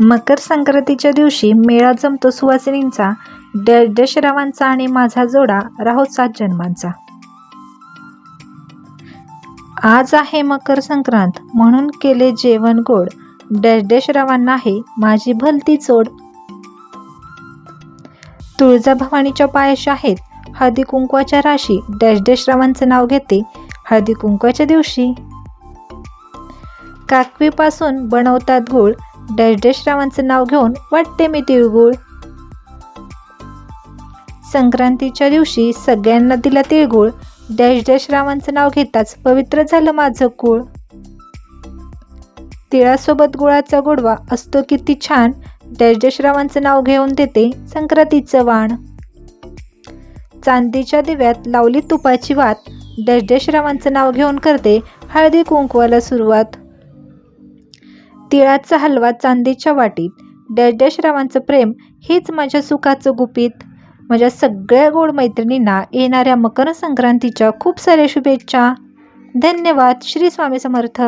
मकर संक्रांतीच्या दिवशी मेळा जमतो सुवासिनींचा डॅश आणि माझा जोडा राहो सात जन्मांचा. आज आहे मकर संक्रांत म्हणून केले जेवण गोड. डॅश डॅश आहे माझी भलती चोड. तुळजाभवानीच्या पायाशी आहेत हळदी कुंकवाच्या राशी डॅश नाव घेते हळदी कुंकवाच्या दिवशी. काकवीपासून बनवतात गूळ डॅश डॅश रावांचं नाव घेऊन वाटते मी तिळगुळ. संक्रांतीच्या दिवशी सगळ्यांना दिला तिळगुळ. डॅश डॅश रावांचं नाव घेताच पवित्र झालं माझं कुळ. तिळासोबत गुळाचा गोडवा असतो किती छान. डॅश डॅश रावांचं नाव घेऊन देते संक्रांतीचं वाण. चांदीच्या दिव्यात लावली तुपाची वात. डॅश डॅश रावांचं नाव घेऊन करते हळदी कुंकवाला सुरुवात. तिळाचा हलवा चांदीच्या वाटीत. डॅश डॅश रावांचं प्रेम हेच माझ्या सुखाचं गुपित. माझ्या सगळ्या गोड मैत्रिणींना येणाऱ्या मकर संक्रांतीच्या खूप साऱ्या शुभेच्छा. धन्यवाद. श्री स्वामी समर्थ.